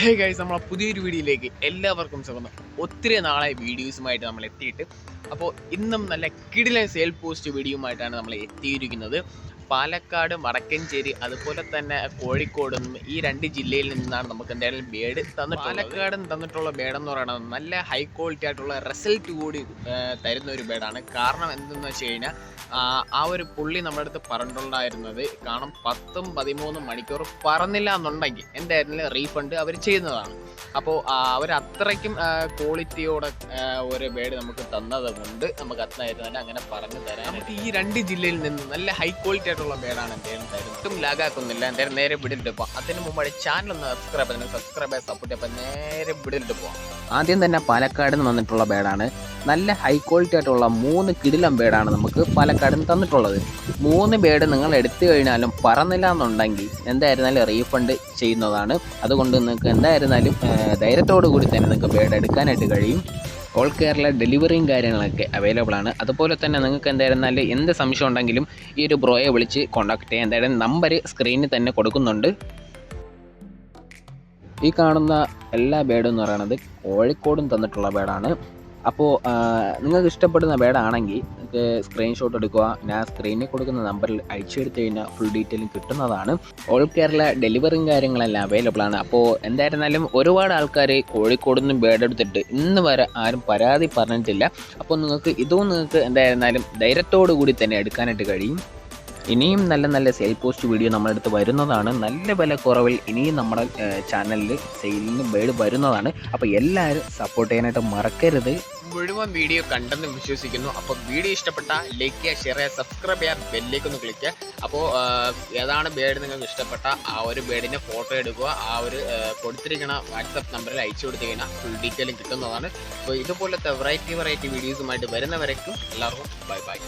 Hey guys നമ്മളെ പുതിയൊരു വീഡിയോയിലേക്ക് എല്ലാവർക്കും സ്വാഗതം. ഒത്തിരി നാളെ വീഡിയോസുമായിട്ട് നമ്മൾ എത്തിയിട്ട് അപ്പോൾ ഇന്നും നല്ല കിടിലൻ സെയിൽ പോസ്റ്റ് വീഡിയോയുമായിട്ടാണ് നമ്മൾ എത്തിയിരിക്കുന്നത് പാലക്കാട് വടക്കഞ്ചേരി അതുപോലെ തന്നെ കോഴിക്കോടും ഈ രണ്ട് ജില്ലയിൽ നിന്നാണ് നമുക്ക് എന്തായാലും ബേഡ് തന്നിട്ടുള്ളത്. പാലക്കാട് തന്നിട്ടുള്ള ബേഡെന്ന് പറയുന്നത് നല്ല ഹൈ ക്വാളിറ്റി ആയിട്ടുള്ള റിസൾട്ട് കൂടി തരുന്ന ഒരു ബേഡാണ്. കാരണം എന്തെന്ന് വെച്ച് കഴിഞ്ഞാൽ ആ ഒരു പുള്ളി നമ്മുടെ അടുത്ത് പറഞ്ഞിട്ടുണ്ടായിരുന്നത് കാരണം പത്തും പതിമൂന്നും മണിക്കൂർ പറന്നില്ല എന്നുണ്ടെങ്കിൽ എന്തായിരുന്നാലും റീഫണ്ട് അവർ ചെയ്യുന്നതാണ്. അപ്പോൾ അവർ അത്രയ്ക്കും ക്വാളിറ്റിയോടെ ഒരു ബേഡ് നമുക്ക് തന്നത് കൊണ്ട് നമുക്ക് തന്നെ അങ്ങനെ പറഞ്ഞു തരാം നമുക്ക് ഈ രണ്ട് ജില്ലയിൽ നിന്ന് നല്ല ഹൈ ക്വാളിറ്റി ആയിട്ടുള്ള ബേഡാണ് എന്തെങ്കിലും തരുന്നത് ഒട്ടും ലാഗാക്കുന്നില്ല എന്തായാലും നേരെ വിടിലിട്ട് പോവാം അതിന് മുമ്പ് ചാനൽ ഒന്ന് സബ്സ്ക്രൈബ് ചെയ്യണം സബ്സ്ക്രൈബ് ചെയ്യാൻ സപ്പോർട്ട് ചെയ്യാം. അപ്പം നേരെ വിടിലിട്ട് പോവാം ആദ്യം തന്നെ പാലക്കാട് നിന്ന് വന്നിട്ടുള്ള ബേഡാണ് നല്ല ഹൈ ക്വാളിറ്റി ആയിട്ടുള്ള മൂന്ന് കിടിലം ബേഡാണ് നമുക്ക് പാലക്കാടിന് തന്നിട്ടുള്ളത്. മൂന്ന് ബേഡ് നിങ്ങൾ എടുത്തു കഴിഞ്ഞാലും പറന്നില്ല എന്നുണ്ടെങ്കിൽ എന്തായിരുന്നാലും റീഫണ്ട് ചെയ്യുന്നതാണ്. അതുകൊണ്ട് നിങ്ങൾക്ക് എന്തായിരുന്നാലും ധൈര്യത്തോടു കൂടി തന്നെ നിങ്ങൾക്ക് ബേഡ് എടുക്കാനായിട്ട് കഴിയും. ഓൾ കേരള ഡെലിവറിയും കാര്യങ്ങളൊക്കെ അവൈലബിൾ ആണ്. അതുപോലെ തന്നെ നിങ്ങൾക്ക് എന്തായിരുന്നാലും എന്ത് സംശയം ഉണ്ടെങ്കിലും ഈ ഒരു ബ്രോയെ വിളിച്ച് കോൺടാക്ട് ചെയ്യാം. എന്തായാലും നമ്പർ സ്ക്രീനിൽ തന്നെ കൊടുക്കുന്നുണ്ട്. ഈ കാണുന്ന എല്ലാ ബേഡും എന്ന് പറയുന്നത് കോഴിക്കോടും തന്നിട്ടുള്ള ബേഡാണ്. അപ്പോൾ നിങ്ങൾക്ക് ഇഷ്ടപ്പെടുന്ന ബേഡാണെങ്കിൽ നിങ്ങൾക്ക് സ്ക്രീൻഷോട്ട് എടുക്കുക. ഞാൻ സ്ക്രീനിൽ കൊടുക്കുന്ന നമ്പറിൽ അയച്ചെടുത്ത് കഴിഞ്ഞാൽ ഫുൾ ഡീറ്റെയിലും കിട്ടുന്നതാണ്. ഓൾ കേരള ഡെലിവറിയും കാര്യങ്ങളെല്ലാം അവൈലബിൾ ആണ്. അപ്പോൾ എന്തായിരുന്നാലും ഒരുപാട് ആൾക്കാർ കോഴിക്കോട് നിന്ന് ബേഡ് എടുത്തിട്ട് ഇന്ന് വരെ ആരും പരാതി പറഞ്ഞിട്ടില്ല. അപ്പോൾ നിങ്ങൾക്ക് ഇതും നിങ്ങൾക്ക് എന്തായിരുന്നാലും ധൈര്യത്തോടു കൂടി തന്നെ എടുക്കാനായിട്ട് കഴിയും. ഇനിയും നല്ല നല്ല സെയിൽ പോസ്റ്റ് വീഡിയോ നമ്മളെടുത്ത് വരുന്നതാണ്. നല്ല വില കുറവിൽ ഇനിയും നമ്മുടെ ചാനലിൽ സെയിലിന് ബേഡ് വരുന്നതാണ്. അപ്പോൾ എല്ലാവരും സപ്പോർട്ട് ചെയ്യാനായിട്ട് മറക്കരുത്. മുഴുവൻ വീഡിയോ കണ്ടെന്ന് വിശ്വസിക്കുന്നു. അപ്പോൾ വീഡിയോ ഇഷ്ടപ്പെട്ട ലൈക്ക് ചെയ്യുക ഷെയർ ചെയ്യുക സബ്സ്ക്രൈബ് ചെയ്യുക ബെല്ലേക്ക് ഒന്ന് ക്ലിക്ക് അപ്പോൾ ഏതാണ് ബേഡ് നിങ്ങൾക്ക് ഇഷ്ടപ്പെട്ട ആ ഒരു ബേഡിന്റെ ഫോട്ടോ എടുക്കുക ആ ഒരു കൊടുത്തിരിക്കണ വാട്സപ്പ് നമ്പറിൽ അയച്ചു കൊടുത്തു കഴിഞ്ഞാൽ ഫുൾ ഡീറ്റെയിലും കിട്ടുന്നതാണ്. അപ്പോൾ ഇതുപോലത്തെ വെറൈറ്റി വെറൈറ്റി വീഡിയോസുമായിട്ട് വരുന്നവരേക്കും എല്ലാവർക്കും ബൈ ബൈ